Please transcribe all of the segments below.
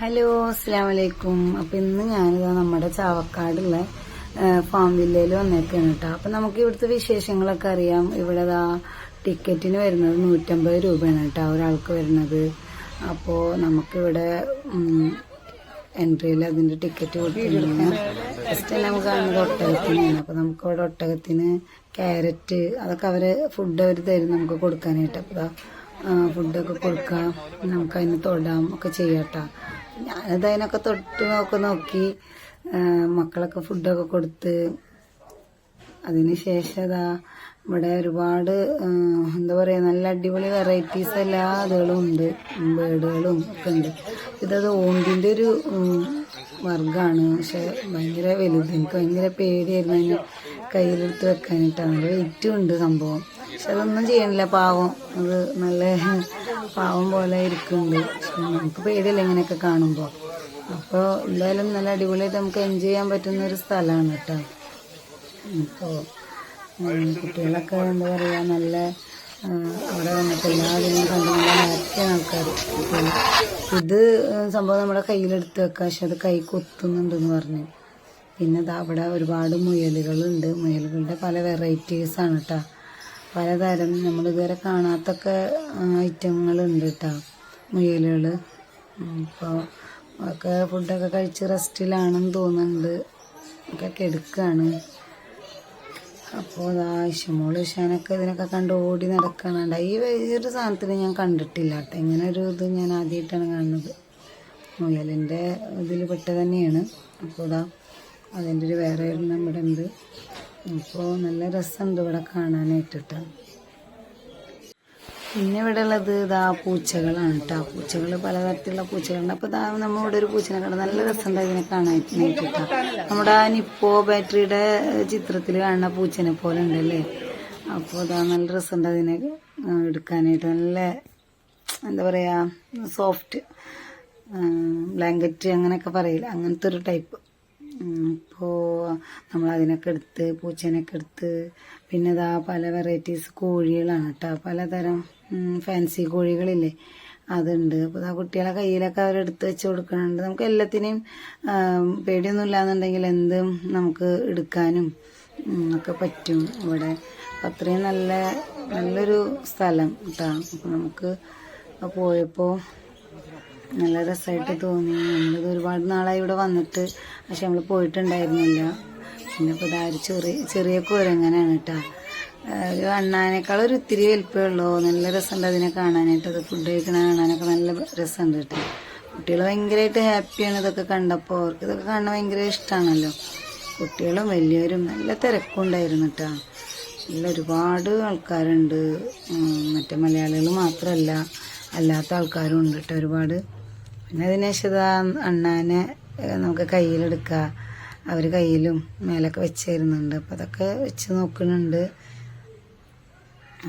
Hello അസ്സാം വലൈക്കും അപ്പൊ ഇന്ന് ഞാനിതാ നമ്മുടെ ചാവക്കാടുള്ള ഫാം വില്ലയിൽ വന്നേക്കാണ് കേട്ടോ അപ്പൊ നമുക്ക് ഇവിടുത്തെ വിശേഷങ്ങളൊക്കെ അറിയാം. ഇവിടെ ദാ ടിക്കറ്റിന് വരുന്നത് നൂറ്റമ്പത് രൂപയാണ് കേട്ടോ ഒരാൾക്ക് വരുന്നത്. അപ്പോ നമുക്കിവിടെ എൻട്രിയിൽ അതിന്റെ ടിക്കറ്റ് കൊടുത്തിരുന്നു ഫസ്റ്റ് നമുക്ക് കാണുന്നത് ഒട്ടകത്തിനാണ്. അപ്പൊ നമുക്ക് ഇവിടെ ഒട്ടകത്തിന് ക്യാരറ്റ് അതൊക്കെ അവർ ഫുഡ് അവർ തരും നമുക്ക് കൊടുക്കാനായിട്ട്. അപ്പൊ ഫുഡൊക്കെ കൊടുക്കാം. നമുക്ക് അതിന് തൊടാം ഒക്കെ ചെയ്യാട്ടാ ഞാനത് അതിനൊക്കെ തൊട്ട് നോക്കി നോക്കി മക്കളൊക്കെ ഫുഡൊക്കെ കൊടുത്ത്. അതിന് ശേഷം അതാ ഇവിടെ ഒരുപാട് എന്താ പറയുക നല്ല അടിപൊളി വെറൈറ്റീസ് എല്ലാ ഇതുകളും ഉണ്ട്. ബേഡുകളും ഒക്കെ ഉണ്ട്. ഇതത് ഓണ്ടിന്റെ ഒരു വർഗമാണ് പക്ഷെ ഭയങ്കര വലുത്. എനിക്ക് ഭയങ്കര പേടിയായിരുന്നു അതിനെ കയ്യിലെടുത്ത് വെക്കാനായിട്ടാണ് വെയിറ്റും ഉണ്ട് സംഭവം. പക്ഷെ അതൊന്നും ചെയ്യണില്ല പാവം. അത് നല്ല പാവം പോലെ ഇരിക്കുന്നുണ്ട്. നമുക്ക് പേടിയല്ല ഇങ്ങനെയൊക്കെ കാണുമ്പോൾ അപ്പോൾ എന്തായാലും നല്ല അടിപൊളിയായിട്ട് നമുക്ക് എൻജോയ് ചെയ്യാൻ പറ്റുന്ന ഒരു സ്ഥലമാണ് കേട്ടോ. ഇപ്പോൾ കുട്ടികളൊക്കെ എന്താ പറയുക നല്ല അവിടെ വന്നിട്ട് എല്ലാവരും കണ്ടു മാറ്റിയ ആൾക്കാർ ഇത് സംഭവം നമ്മുടെ കയ്യിലെടുത്ത് വെക്കാം. പക്ഷെ അത് കൈ കൊത്തുന്നുണ്ടെന്ന് പറഞ്ഞു. പിന്നെ അവിടെ ഒരുപാട് മുയലുകളുണ്ട്. മുയലുകളുടെ പല വെറൈറ്റീസാണ് കേട്ടോ. പലതരം നമ്മളിതുവരെ കാണാത്തൊക്കെ ഐറ്റങ്ങളുണ്ട് കേട്ടോ മുയലുകൾ. ഇപ്പോൾ ഒക്കെ ഫുഡൊക്കെ കഴിച്ച് റെസ്റ്റിലാണെന്ന് തോന്നുന്നുണ്ട്. ഒക്കെ കെടുക്കാണ്. അപ്പോൾ ഇഷമോൾ ഇഷാനൊക്കെ ഇതിനൊക്കെ കണ്ട് ഓടി നടക്കണുണ്ട് ഈ വലിയൊരു സാധനത്തിന് ഞാൻ കണ്ടിട്ടില്ല കേട്ടോ ഇങ്ങനെ ഒരു ഇത് ഞാൻ ആദ്യമായിട്ടാണ് കാണുന്നത്. മുയലിന്റെ ഇതിൽ പെട്ട തന്നെയാണ്. അപ്പോൾ ഇതാ അതിന്റെ ഒരു വേറെ ഒരു നമ്മുടെ ഉണ്ട്. അപ്പോൾ നല്ല രസമുണ്ട് ഇവിടെ കാണാനായിട്ടിട്ട്. പിന്നെ ഇവിടെ ഉള്ളത് ഇതാ പൂച്ചകളാണ് കേട്ടോ. പൂച്ചകൾ പലതരത്തിലുള്ള പൂച്ചകളുണ്ട്. അപ്പോൾ ഇതാ നമ്മൾ ഇവിടെ ഒരു പൂച്ചനെ കണ്ട. നല്ല രസമുണ്ട് ഇതിനെ കാണാനായിട്ട് കേട്ടോ നമ്മുടെ ആ നിപ്പോ ബാറ്ററിയുടെ ചിത്രത്തിൽ കാണുന്ന പൂച്ചനെ പോലെ ഉണ്ടല്ലേ? അപ്പോൾ ഇതാ നല്ല രസമുണ്ട് അതിനെ എടുക്കാനായിട്ട്. നല്ല എന്താ പറയുക സോഫ്റ്റ് ബ്ലാങ്കറ്റ് അങ്ങനെയൊക്കെ പറയില്ല? അങ്ങനത്തെ ഒരു ടൈപ്പ് ഇപ്പോൾ നമ്മൾ അതിനൊക്കെ എടുത്ത് പൂച്ചേനൊക്കെ എടുത്ത് പിന്നെ ഇതാ പല വെറൈറ്റീസ് കോഴികളാണ് കേട്ടോ പലതരം ഫാൻസി കോഴികളില്ലേ അതുണ്ട്. അപ്പോൾ ആ കുട്ടികളെ കയ്യിലൊക്കെ അവരെടുത്ത് വെച്ച് കൊടുക്കുന്നുണ്ട് നമുക്ക് എല്ലാത്തിനെയും പേടിയൊന്നും ഇല്ലാന്നുണ്ടെങ്കിൽ എന്തും നമുക്ക് എടുക്കാനും ഒക്കെ പറ്റും ഇവിടെ. അത്രയും നല്ല നല്ലൊരു സ്ഥലം കേട്ടോ അപ്പോൾ നമുക്ക് പോയപ്പോൾ നല്ല രസമായിട്ട് തോന്നി. നമ്മളിത് ഒരുപാട് നാളായി ഇവിടെ വന്നിട്ട്. പക്ഷെ നമ്മൾ പോയിട്ടുണ്ടായിരുന്നില്ല. പിന്നെ ഇപ്പോൾ ഇതാര് ചെറിയ ചെറിയ കുരങ്ങനാണ് കേട്ടോ. ഒരു അണ്ണാനേക്കാൾ ഒരു ഇത്തിരി വലിപ്പമേ നല്ല രസമുണ്ട് അതിനെ കാണാനായിട്ട്. അത് ഫുഡ് കഴിക്കണ കാണാനൊക്കെ നല്ല രസമുണ്ട് കേട്ടോ. കുട്ടികൾ ഭയങ്കരമായിട്ട് ഹാപ്പിയാണ് ഇതൊക്കെ കണ്ടപ്പോൾ അവർക്ക് ഇതൊക്കെ കാണാൻ ഭയങ്കര ഇഷ്ടമാണല്ലോ കുട്ടികളും വലിയവരും നല്ല തിരക്കുണ്ടായിരുന്നു കേട്ടോ. നല്ല ഒരുപാട് ആൾക്കാരുണ്ട്. മറ്റേ മലയാളികൾ മാത്രമല്ല അല്ലാത്ത ആൾക്കാരും ഉണ്ട് കേട്ടോ ഒരുപാട്. പിന്നെ അതിന് ശേഷം അണ്ണാനെ നമുക്ക് കയ്യിലെടുക്കുക അവർ കയ്യിലും മേലൊക്കെ വെച്ച് തരുന്നുണ്ട് അപ്പം അതൊക്കെ വെച്ച് നോക്കുന്നുണ്ട്.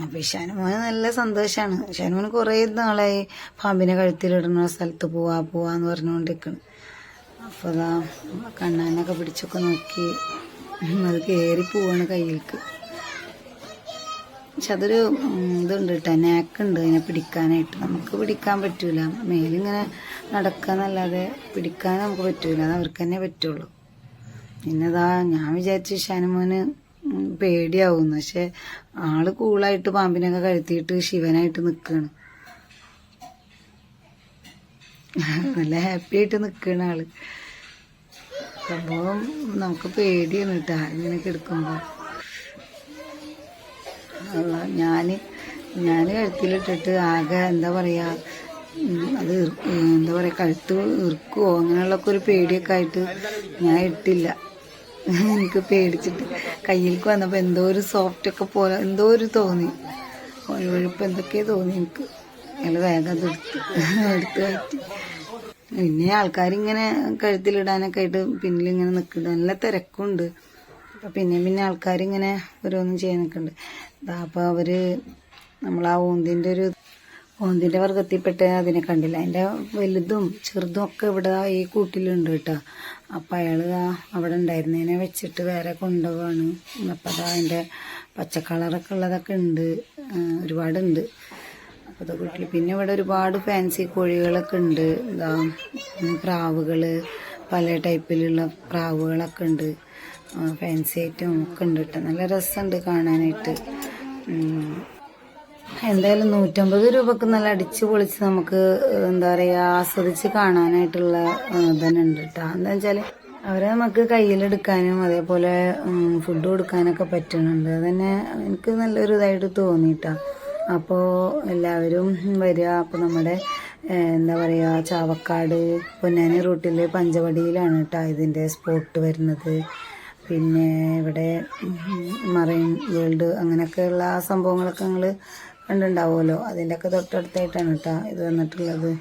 അപ്പം ഷാനുമോന് നല്ല സന്തോഷമാണ് ഷാനുമോന് കുറേ നാളായി പാമ്പിനെ കഴുത്തിലിടുന്ന സ്ഥലത്ത് പോവാ പോവാന്ന് പറഞ്ഞുകൊണ്ടിരിക്കണം അപ്പോൾ അതാ കണ്ണാനൊക്കെ പിടിച്ചൊക്കെ നോക്കി. അത് കയറി പോവാണ് കയ്യിലേക്ക് പക്ഷെ അതൊരു ഇതുണ്ട് കേട്ടോ നാക്കുണ്ട് അതിനെ പിടിക്കാനായിട്ട്. നമുക്ക് പിടിക്കാൻ പറ്റൂല. മേലിങ്ങനെ നടക്കാന്നല്ലാതെ പിടിക്കാൻ നമുക്ക് പറ്റൂല. അത് അവർക്ക് തന്നെ പറ്റുള്ളൂ. പിന്നെതാ ഞാൻ വിചാരിച്ചു ഷാനുമോന് പേടിയാവുന്നു. പക്ഷെ ആൾ കൂളായിട്ട് പാമ്പിനൊക്കെ കഴുത്തിയിട്ട് ശിവനായിട്ട് നിൽക്കുകയാണ് നല്ല ഹാപ്പി ആയിട്ട് നിൽക്കുകയാണ് ആൾ. സംഭവം നമുക്ക് പേടിയാണ് കേട്ടോ ഇങ്ങനെയൊക്കെ എടുക്കുമ്പോൾ ഞാൻ ഞാൻ കഴുത്തിലിട്ടിട്ട് ആകെ എന്താ പറയുക അത് എന്താ പറയുക കഴുത്ത് ഇറുക്കുമോ അങ്ങനെയുള്ളൊക്കെ ഒരു പേടിയൊക്കെ ആയിട്ട് ഞാൻ ഇട്ടില്ല. എനിക്ക് പേടിച്ചിട്ട് കയ്യിലേക്ക് വന്നപ്പോൾ എന്തോ ഒരു സോഫ്റ്റ് ഒക്കെ പോലെ എന്തോ ഒരു തോന്നി. ഒഴിവൊഴിപ്പ് എന്തൊക്കെയോ തോന്നി എനിക്ക്. അയാൾ വേഗം അത് എടുത്ത് എടുത്ത് കയറ്റി പിന്നെ ആൾക്കാരിങ്ങനെ കഴുത്തിലിടാനൊക്കെ ആയിട്ട് പിന്നിലിങ്ങനെ നിൽക്കുന്നുണ്ട് നല്ല തിരക്കുണ്ട്. പിന്നെ പിന്നെ ആൾക്കാരിങ്ങനെ ഓരോന്നും ചെയ്യാൻ നിൽക്കുന്നുണ്ട് ദാ അപ്പം അവർ നമ്മൾ ആ ഓന്തിന്റെ ഒരു ഓന്തിന്റെ വർഗത്തിൽപ്പെട്ട അതിനെ കണ്ടില്ല? അതിന്റെ വലുതും ചെറുതും ഒക്കെ ഇവിടെ ഈ കൂട്ടിലുണ്ട് കേട്ടോ. അപ്പം അയാൾ അവിടെ ഉണ്ടായിരുന്നതിനെ വെച്ചിട്ട് വേറെ കൊണ്ടുപോവാണ്. അപ്പം അതാ അതിന്റെ പച്ച കളറൊക്കെ ഉള്ളതൊക്കെ ഉണ്ട്. ഒരുപാടുണ്ട്. അപ്പോൾ അത് കൂട്ടിൽ പിന്നെ ഇവിടെ ഒരുപാട് ഫാൻസി കോഴികളൊക്കെ ഉണ്ട്. എന്താ പ്രാവുകൾ പല ടൈപ്പിലുള്ള പ്രാവുകളൊക്കെ ഉണ്ട്. ഫാൻസി ഐറ്റം ഒക്കെ ഉണ്ട് കേട്ടോ നല്ല രസമുണ്ട് കാണാനായിട്ട്. എന്തായാലും നൂറ്റമ്പത് രൂപക്ക് നല്ല അടിച്ചു പൊളിച്ച് നമുക്ക് എന്താ പറയുക ആസ്വദിച്ച് കാണാനായിട്ടുള്ള ഇതന്നെ ഉണ്ട് കേട്ടോ എന്താ വെച്ചാൽ അവരെ നമുക്ക് കയ്യിലെടുക്കാനും അതേപോലെ ഫുഡ് കൊടുക്കാനൊക്കെ പറ്റുന്നുണ്ട് അതന്നെ എനിക്ക് നല്ലൊരു ഇതായിട്ട് തോന്നിട്ടാ അപ്പോൾ എല്ലാവരും വരിക. അപ്പോൾ നമ്മുടെ എന്താ പറയുക ചാവക്കാട് പൊന്നാനി റൂട്ടിൽ പഞ്ചവടിയിലാണ് കേട്ടോ ഇതിന്റെ സ്പോട്ട് വരുന്നത്. പിന്നെ ഇവിടെ മറൈൻ വേൾഡ് അങ്ങനെയൊക്കെയുള്ള ആ സംഭവങ്ങളൊക്കെ നിങ്ങൾ കണ്ടുണ്ടാവുമല്ലോ അതിന്റെയൊക്കെ തൊട്ടടുത്തായിട്ടാണ് കേട്ടോ ഇത് വന്നിട്ടുള്ളത്.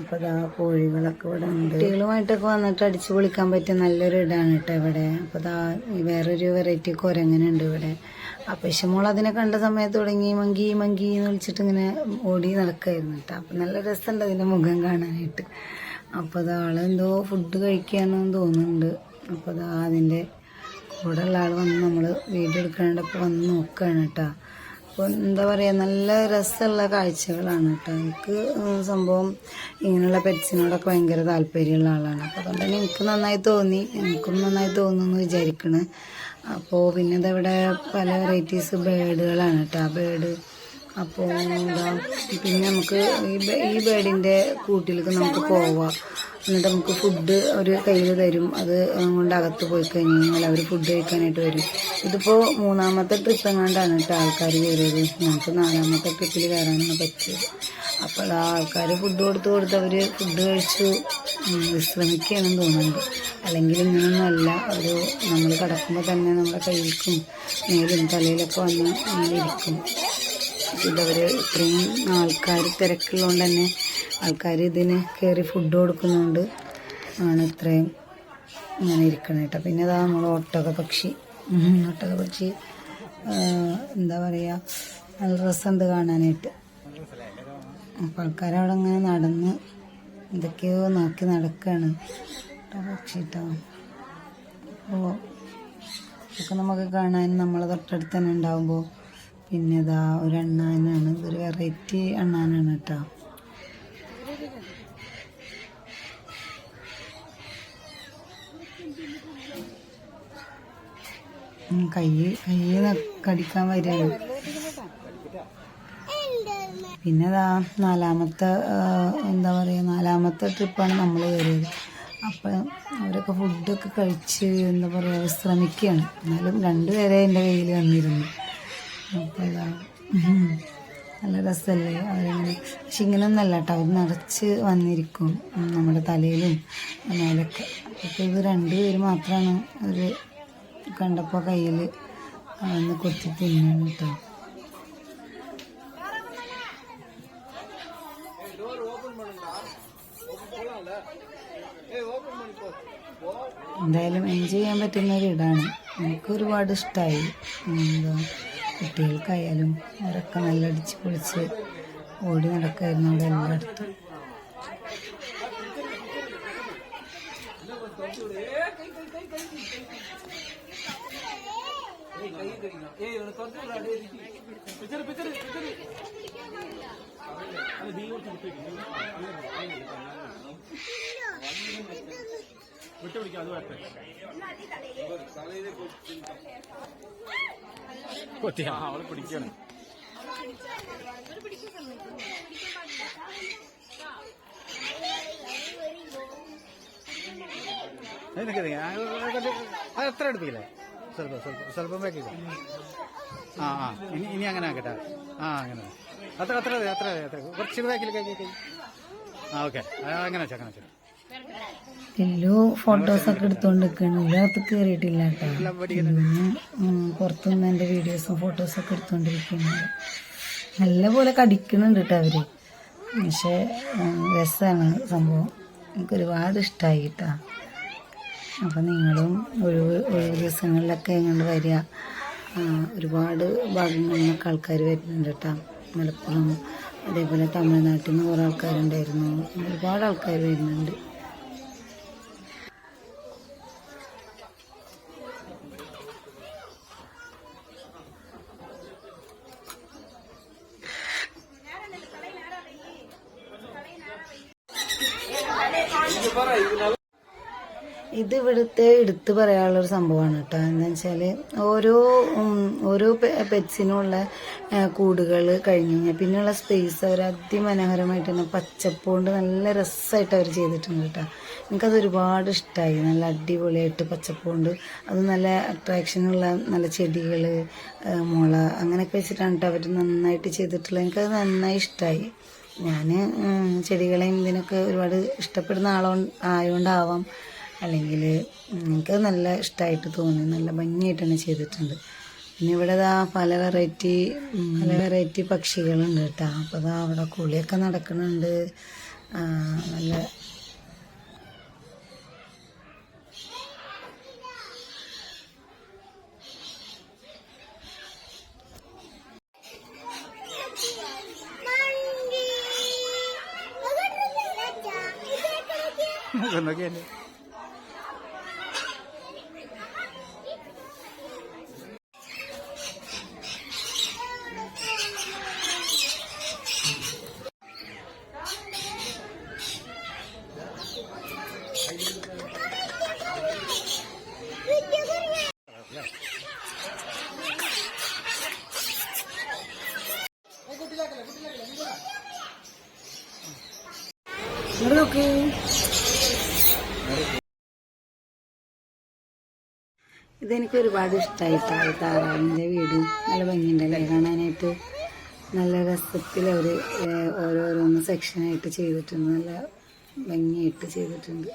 അപ്പോൾ ഇതാ കോഴികളൊക്കെ ഇവിടെ ഉണ്ട്. കുട്ടികളുമായിട്ടൊക്കെ വന്നിട്ട് അടിച്ചു പൊളിക്കാൻ പറ്റിയ നല്ലൊരു ഇടാണ് കേട്ടോ ഇവിടെ. അപ്പോൾ ഈ വേറൊരു വെറൈറ്റി കുരങ്ങനുണ്ട് ഇവിടെ. അപ്പോൾ ഇഷമോൾ അതിനെ കണ്ട സമയത്ത് തുടങ്ങി മങ്കി മങ്കി എന്ന് വിളിച്ചിട്ട് ഇങ്ങനെ ഓടി നടക്കായിരുന്നു കേട്ടോ. അപ്പം നല്ല രസമുണ്ട് അതിന്റെ മുഖം കാണാനായിട്ട്. അപ്പോൾ അതാളെന്തോ ഫുഡ് കഴിക്കുകയാണെന്ന് തോന്നുന്നുണ്ട്. അപ്പോൾ അതാ അതിന്റെ കൂടെ ഉള്ള ആൾ വന്ന് നമ്മൾ വീഡിയോ എടുക്കാണ്ടപ്പോൾ വന്ന് നോക്കുകയാണ് കേട്ടോ. അപ്പോൾ എന്താ പറയുക നല്ല രസമുള്ള കാഴ്ചകളാണ് കേട്ടോ. എനിക്ക് സംഭവം ഇങ്ങനെയുള്ള പെറ്റ്സിനോടൊക്കെ ഭയങ്കര താല്പര്യമുള്ള ആളാണ്. അപ്പോൾ അതുകൊണ്ട് തന്നെ എനിക്ക് നന്നായി തോന്നി. എനിക്കും നന്നായി തോന്നുന്നു വിചാരിക്കണ്. അപ്പോൾ പിന്നെ ഇതവിടെ പല വെറൈറ്റീസ് ബേഡുകളാണ് കേട്ടോ. ആ ബേഡ് അപ്പോൾ എന്താ പിന്നെ നമുക്ക് ഈ ഈ ബേഡിന്റെ കൂട്ടിലേക്ക് നമുക്ക് പോവാം. എന്നിട്ട് നമുക്ക് ഫുഡ് അവർ കയ്യിൽ തരും. അത് കൊണ്ട് അകത്ത് പോയി കഴിഞ്ഞ് കഴിഞ്ഞാൽ അവർ ഫുഡ് കഴിക്കാനായിട്ട് വരും. ഇതിപ്പോൾ മൂന്നാമത്തെ ട്രിപ്പ് എങ്ങാണ്ടാണ് കേട്ടോ ആൾക്കാർ കയറിയത് ഞങ്ങൾക്ക് നാലാമത്തെ ട്രിപ്പിൽ കയറാനാണ് പറ്റിയത്. അപ്പോൾ ആ ആൾക്കാർ ഫുഡ് കൊടുത്ത് കൊടുത്ത് അവർ ഫുഡ് കഴിച്ചു. വിശ്രമിക്കുകയാണെന്ന് തോന്നുന്നുണ്ട്. അല്ലെങ്കിൽ ഇങ്ങനെയൊന്നുമല്ല ഒരു നമ്മൾ കിടക്കുമ്പോൾ തന്നെ നമ്മുടെ കയ്യിൽക്കും മേലും തലയിലൊക്കെ വന്ന് ഇരിക്കും. ഇതവർ ഇത്രയും ആൾക്കാർ തിരക്കുള്ളതുകൊണ്ട് തന്നെ ആൾക്കാർ ഇതിന് കയറി ഫുഡ് കൊടുക്കുന്നതുകൊണ്ട് ആണ് ഇത്രയും ഇങ്ങനെ ഇരിക്കണം കേട്ടോ. പിന്നെ അതാ നമ്മൾ ഒട്ടക പക്ഷി. ഒട്ടക പക്ഷി എന്താ പറയുക നല്ല രസമുണ്ട് കാണാനായിട്ട്. അപ്പോൾ ആൾക്കാരവിടെ അങ്ങനെ നടന്ന് എന്തൊക്കെയോ നോക്കി നടക്കുകയാണ് പക്ഷി കേട്ടോ അപ്പോൾ ഒക്കെ നമുക്ക് കാണാൻ നമ്മളെ തൊട്ടടുത്ത് തന്നെ ഉണ്ടാവുമ്പോൾ പിന്നെ ഇതാ ഒരു അണ്ണാനാണ് ഇതൊരു വെറൈറ്റി അണ്ണാനാണ് കേട്ടോ. കൈ കൈ കടിക്കാൻ വരികയാണ്. പിന്നെ ഇതാ നാലാമത്തെ എന്താ പറയുക നാലാമത്തെ ട്രിപ്പാണ് നമ്മൾ വരുന്നത് അപ്പം അവരൊക്കെ ഫുഡൊക്കെ കഴിച്ച് എന്താ പറയുക വിശ്രമിക്കുകയാണ് എന്നാലും രണ്ടുപേരെ എന്റെ കയ്യിൽ വന്നിരുന്നു. നല്ല രസമല്ലേ അവരിങ്ങനെ പക്ഷെ ഇങ്ങനൊന്നല്ല കേട്ടോ. അവർ നിറച്ച് വന്നിരിക്കും നമ്മുടെ തലയിലും മേലൊക്കെ. അപ്പോൾ ഇത് രണ്ടുപേര് മാത്രമാണ് അവർ കണ്ടപ്പോൾ കയ്യിൽ ഒന്ന് കൊത്തി തിന്നാണ് കേട്ടോ. എന്തായാലും എൻജോയ് ചെയ്യാൻ പറ്റുന്ന ഒരു ഇടാണ്. എനിക്ക് ഒരുപാട് ഇഷ്ടമായി എന്താ? കുട്ടികൾക്കായാലും അവരൊക്കെ നല്ല അടിച്ച് പൊളിച്ച് ഓടി നടക്കായിരുന്നു അവിടെ എല്ലായിടത്തും. അവൾ പിടിക്കണം. എത്ര എടുപ്പിക്കില്ലേ? സ്വല്പം സ്വല്പം സ്വല്പം വെക്കില്ല ആ ആ ഇനി ഇനി അങ്ങനെ ആക്കട്ടെ. ആ അങ്ങനെ. അത്ര അത്ര അത്ര അത്ര കുറച്ച് ബാക്കിൽ കൈ കൈ കൈ. ആ ഓക്കെ. അങ്ങനെ വെച്ചാൽ അങ്ങനെ വെച്ചാൽ എല്ലോ ഫോട്ടോസൊക്കെ എടുത്തോണ്ട് നിൽക്കണം അകത്ത് കയറിയിട്ടില്ല കേട്ടോ. പിന്നെ പുറത്തുനിന്ന് എന്റെ വീഡിയോസും ഫോട്ടോസൊക്കെ എടുത്തോണ്ടിരിക്കുന്നുണ്ട് നല്ലപോലെ കടിക്കുന്നുണ്ട് കേട്ടോ അവർ. പക്ഷേ രസമാണ് സംഭവം. എനിക്ക് ഒരുപാട് ഇഷ്ടമായി കേട്ടോ. അപ്പം നിങ്ങളും ഒഴിവ് ഒഴിവ് ദിവസങ്ങളിലൊക്കെ ഇങ്ങോട്ട് വരിക. ഒരുപാട് ഭാഗങ്ങളിൽ നിന്നൊക്കെ ആൾക്കാർ വരുന്നുണ്ട് കേട്ടോ. മലപ്പുറം അതേപോലെ തമിഴ്നാട്ടിൽ നിന്ന് കുറേ ആൾക്കാരുണ്ടായിരുന്നു. ഒരുപാട് ആൾക്കാർ വരുന്നുണ്ട്. ഇത് ഇവിടുത്തെ എടുത്തു പറയാനുള്ളൊരു സംഭവമാണ് കേട്ടോ. എന്താ വെച്ചാൽ ഓരോ ഓരോ പെറ്റ്സിനുള്ള കൂടുകൾ കഴിഞ്ഞു കഴിഞ്ഞാൽ പിന്നെയുള്ള സ്പേസ് അവർ അതിമനോഹരമായിട്ട് തന്നെ പച്ചപ്പുകൊണ്ട് നല്ല രസമായിട്ട് അവർ ചെയ്തിട്ടുണ്ട് കേട്ടോ. എനിക്കത് ഒരുപാട് ഇഷ്ടമായി നല്ല അടിപൊളിയായിട്ട് പച്ചപ്പുകൊണ്ട് അത് നല്ല അട്രാക്ഷനുള്ള നല്ല ചെടികൾ മുള അങ്ങനെയൊക്കെ വെച്ചിട്ടാണ് കേട്ടോ അവർ നന്നായിട്ട് ചെയ്തിട്ടുള്ളത്. എനിക്കത് നന്നായി ഇഷ്ടമായി ഞാൻ ചെടികളെയും ഇതിനൊക്കെ ഒരുപാട് ഇഷ്ടപ്പെടുന്ന ആളോ ആയതുകൊണ്ടാവാം അല്ലെങ്കിൽ എനിക്ക് നല്ല ഇഷ്ടമായിട്ട് തോന്നി നല്ല ഭംഗിയായിട്ട് ചെയ്തിട്ടുണ്ട്. പിന്നെ ഇവിടെ ഇതാ പല വെറൈറ്റി പല വെറൈറ്റി പക്ഷികളുണ്ട് കേട്ടോ. അപ്പോൾ ദാ അവിടെ കുളിയൊക്കെ നടക്കുന്നുണ്ട്. നല്ല നോക്കിയല്ലേ ഇങ്ങോട്ട് നോക്ക് ഇതെനിക്ക് ഒരുപാട് ഇഷ്ടമായി താറാവിന്റെ വീട് നല്ല ഭംഗിയുണ്ടല്ലേ കാണാനായിട്ട് നല്ല രസത്തിൽ അവർ ഓരോരോന്ന് സെക്ഷനായിട്ട് ചെയ്തിട്ടുണ്ട്. നല്ല ഭംഗിയായിട്ട് ചെയ്തിട്ടുണ്ട്.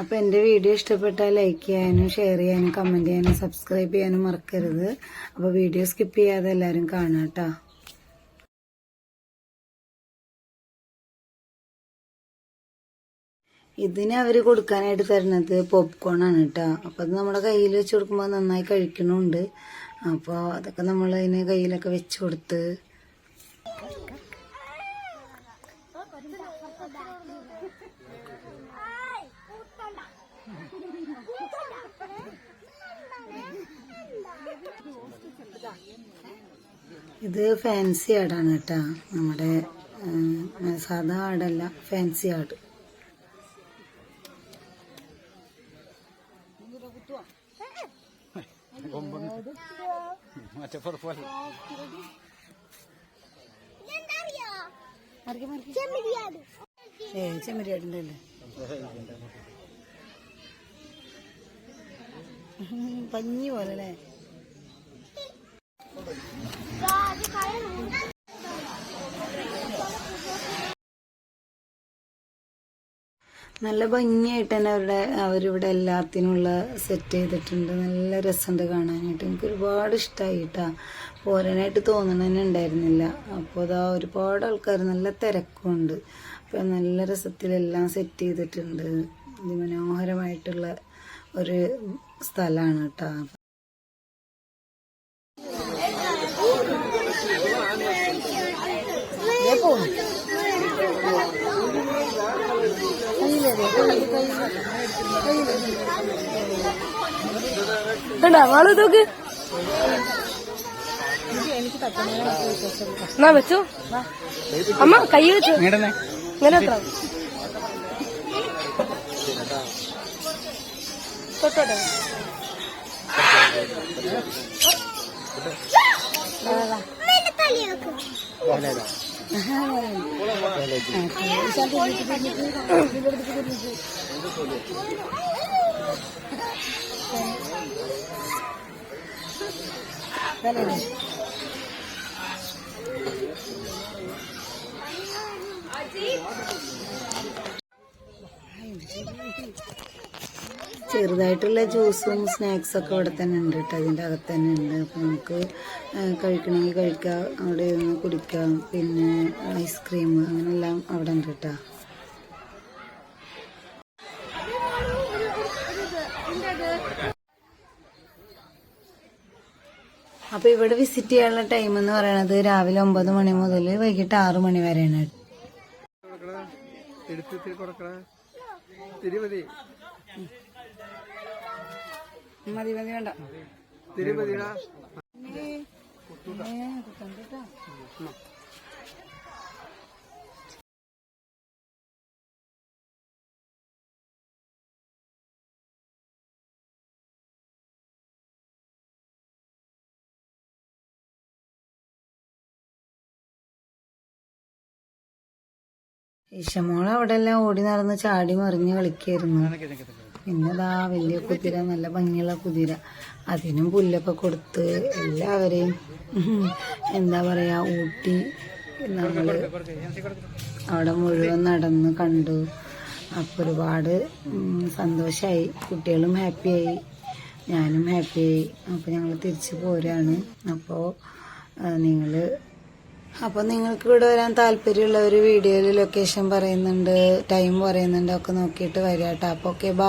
അപ്പോൾ എന്റെ വീഡിയോ ഇഷ്ടപ്പെട്ടാൽ ലൈക്ക് ചെയ്യാനും ഷെയർ ചെയ്യാനും കമന്റ് ചെയ്യാനും സബ്സ്ക്രൈബ് ചെയ്യാനും മറക്കരുത്. അപ്പോൾ വീഡിയോ സ്കിപ്പ് ചെയ്യാതെ എല്ലാവരും കാണാം കേട്ടോ. ഇതിന് അവർ കൊടുക്കാനായിട്ട് തരുന്നത് പോപ്കോൺ ആണ് കേട്ടോ അപ്പോൾ അത് നമ്മുടെ കയ്യിൽ വെച്ച് കൊടുക്കുമ്പോൾ നന്നായി കഴിക്കണമുണ്ട് അപ്പോൾ അതൊക്കെ നമ്മൾ അതിന് കയ്യിലൊക്കെ വെച്ച് കൊടുത്ത് ഇത് ഫാൻസി ആടാണ് കേട്ടോ നമ്മുടെ സാധാ ആടല്ല ഫാൻസി ആട് പുറപ്പോലെ ഏ ചെമ്മരിയാടുണ്ടല്ലേ പഞ്ഞി പോലെ അല്ലേ? നല്ല ഭംഗിയായിട്ട് തന്നെ അവരുടെ അവരിവിടെ എല്ലാത്തിനുള്ള സെറ്റ് ചെയ്തിട്ടുണ്ട്. നല്ല രസമുണ്ട് കാണാനായിട്ട്. എനിക്ക് ഒരുപാട് ഇഷ്ടമായി കേട്ടാ പോരാനായിട്ട് തോന്നണതന്നെ ഉണ്ടായിരുന്നില്ല. അപ്പോൾ അതാ ഒരുപാട് ആൾക്കാർ നല്ല തിരക്കുണ്ട് അപ്പോൾ നല്ല രസത്തിലെല്ലാം സെറ്റ് ചെയ്തിട്ടുണ്ട്. അതിമനോഹരമായിട്ടുള്ള ഒരു സ്ഥലമാണ് കേട്ടോ. കണ്ടാ വാൾ നോക്ക് എന്നാ വെച്ചു? അമ്മ കൈ വെച്ചു. ഇങ്ങനെ വെക്കണം. തൊട്ടോട്ടെ. ചെറുതായിട്ടുള്ള ജ്യൂസും സ്നാക്സും ഒക്കെ അവിടെ തന്നെ ഉണ്ട് കേട്ടോ. അതിന്റെ അകത്ത് തന്നെ ഉണ്ട്. അപ്പോൾ നമുക്ക് കഴിക്കണമെങ്കിൽ കഴിക്കാം. അവിടെ ഇരുന്ന് കുടിക്കാം. പിന്നെ ഐസ്ക്രീം അങ്ങനെല്ലാം അവിടെ ഉണ്ട് കേട്ടോ. അപ്പോൾ ഇവിടെ വിസിറ്റ് ചെയ്യാനുള്ള ടൈം എന്ന് പറയുന്നത് രാവിലെ ഒമ്പത് മണി മുതൽ വൈകിട്ട് ആറ് മണി വരെയാണ്. തിരുമതി മതി മതി വേണ്ട. തിരുമതിടാ ഈശമോൾ അവിടെ എല്ലാം ഓടി നടന്ന് ചാടി മറിഞ്ഞ് കളിക്കായിരുന്നു. പിന്നതാ. വലിയ കുതിര നല്ല ഭംഗിയുള്ള കുതിര. അതിനും പുല്ലൊക്കെ കൊടുത്ത് എല്ലാവരെയും എന്താ പറയാ ഊട്ടി നമ്മൾ. അവിടെ മുഴുവൻ നടന്ന് കണ്ടു. അപ്പോൾ ഒരുപാട് സന്തോഷമായി സന്തോഷായി. കുട്ടികളും ഹാപ്പിയായി. ഞാനും ഹാപ്പിയായി. അപ്പോൾ ഞങ്ങൾ തിരിച്ചു പോരാണ്. അപ്പോൾ നിങ്ങൾ അപ്പോൾ നിങ്ങൾക്ക് ഇവിടെ വരാൻ താല്പര്യമുള്ള ഒരു വീഡിയോയിൽ ലൊക്കേഷൻ പറയുന്നുണ്ട് ടൈം പറയുന്നുണ്ട് ഒക്കെ നോക്കിയിട്ട് വരാം കേട്ടോ. അപ്പോൾ ഓക്കെ ബൈ